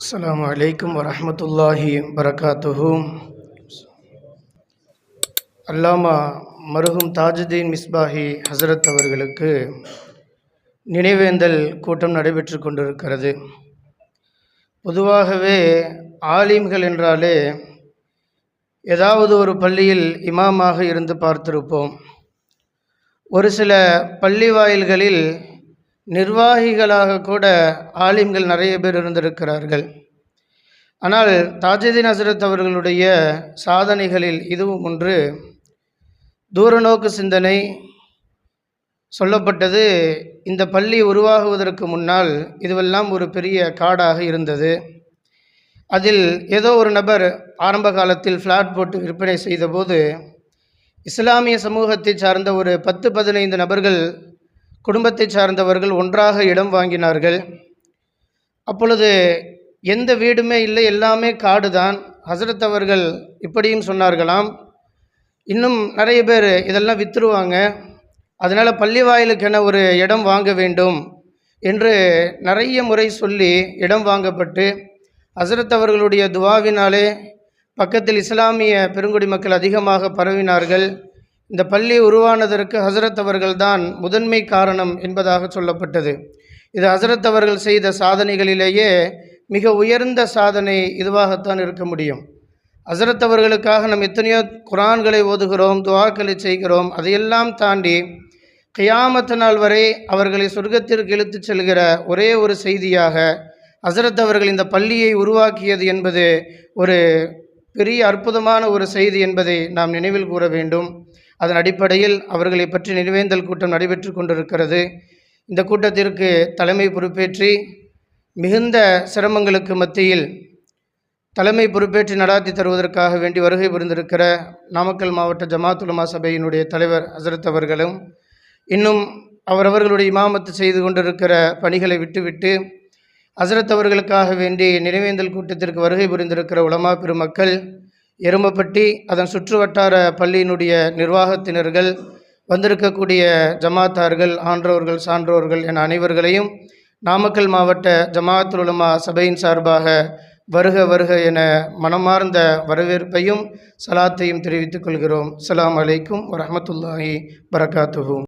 அஸ்ஸலாமு அலைக்கும் வரஹ்மத்துல்லாஹி வரகாத்துஹு அல்லாமா மருகும் தாஜுதீன் மிஸ்பாஹி ஹசரத் அவர்களுக்கு நினைவேந்தல் கூட்டம் நடைபெற்று கொண்டிருக்கிறது. பொதுவாகவே ஆலிம்கள் என்றாலே ஏதாவது ஒரு பள்ளியில் இமாமாக இருந்து பார்த்திருப்போம். ஒரு சில பள்ளி வாயில்களில் நிர்வாகிகளாக கூட ஆலிம்கள் நிறைய பேர் இருந்திருக்கிறார்கள். ஆனால் தாஜுதீன் ஹசரத் அவர்களுடைய சாதனைகளில் இதுவும் ஒன்று. தூரநோக்கு சிந்தனை சொல்லப்பட்டது. இந்த பள்ளி உருவாகுவதற்கு முன்னால் இதுவெல்லாம் ஒரு பெரிய காடாக இருந்தது. அதில் ஏதோ ஒரு நபர் ஆரம்ப காலத்தில் ஃப்ளாட் போட்டு விற்பனை செய்தபோது இஸ்லாமிய சமூகத்தை சார்ந்த ஒரு பத்து பதினைந்து நபர்கள் குடும்பத்தை சார்ந்தவர்கள் ஒன்றாக இடம் வாங்கினார்கள். அப்பொழுது எந்த வீடுமே இல்லை எல்லாமே காடு தான் ஹசரத் அவர்கள் இப்படியும் சொன்னார்களாம். இன்னும் நிறைய பேர் இதெல்லாம் விற்றுருவாங்க அதனால் பள்ளி வாயிலுக்கென ஒரு இடம் வாங்க வேண்டும் என்று நிறைய முறை சொல்லி இடம் வாங்கப்பட்டு ஹசரத் அவர்களுடைய துவாவினாலே பக்கத்தில் இஸ்லாமிய பெருங்குடி மக்கள் அதிகமாக பரவினார்கள். இந்த பள்ளி உருவானதற்கு ஹசரத் அவர்கள்தான் முதன்மை காரணம் என்பதாக சொல்லப்பட்டது. இது ஹசரத் அவர்கள் செய்த சாதனைகளிலேயே மிக உயர்ந்த சாதனை இதுவாகத்தான் இருக்க முடியும். ஹசரத் அவர்களுக்காக நாம் எத்தனையோ குரான்களை ஓதுகிறோம் துவாக்களை செய்கிறோம் அதையெல்லாம் தாண்டி கியாமத்து நாள் வரை அவர்களை சொர்க்கத்திற்கு இழுத்துச் செல்கிற ஒரே ஒரு செய்தியாக ஹசரத் அவர்கள் இந்த பள்ளியை உருவாக்கியது என்பது ஒரு பெரிய அற்புதமான ஒரு செய்தி என்பதை நாம் நினைவில் கூற வேண்டும். அதன் அடிப்படையில் அவர்களை பற்றி நினைவேந்தல் கூட்டம் நடைபெற்று கொண்டிருக்கிறது. இந்த கூட்டத்திற்கு தலைமை பொறுப்பேற்றி மிகுந்த சிரமங்களுக்கு மத்தியில் தலைமை பொறுப்பேற்று நடாத்தி தருவதற்காக வேண்டி வருகை புரிந்திருக்கிற நாமக்கல் மாவட்ட ஜமாத்துலமா சபையினுடைய தலைவர் ஹசரத் அவர்களும் இன்னும் அவரவர்களுடைய இமாமத்து செய்து கொண்டிருக்கிற பணிகளை விட்டுவிட்டு ஹசரத் அவர்களுக்காக வேண்டி நினைவேந்தல் கூட்டத்திற்கு வருகை புரிந்திருக்கிற உலமா பெருமக்கள் எருமப்பட்டி அதன் சுற்று வட்டார பள்ளியினுடைய நிர்வாகத்தினர்கள் வந்திருக்கக்கூடிய ஜமாத்தார்கள் ஆன்றோர்கள் சான்றோர்கள் என அனைவர்களையும் நாமக்கல் மாவட்ட ஜமாத்துல் உலமா சபையின் சார்பாக வருக வருக என மனமார்ந்த வரவேற்பையும் சலாத்தையும் தெரிவித்துக் கொள்கிறோம். அஸ்ஸலாமு அலைக்கும் வரமத்துல்லாஹி வரகாத்துஹு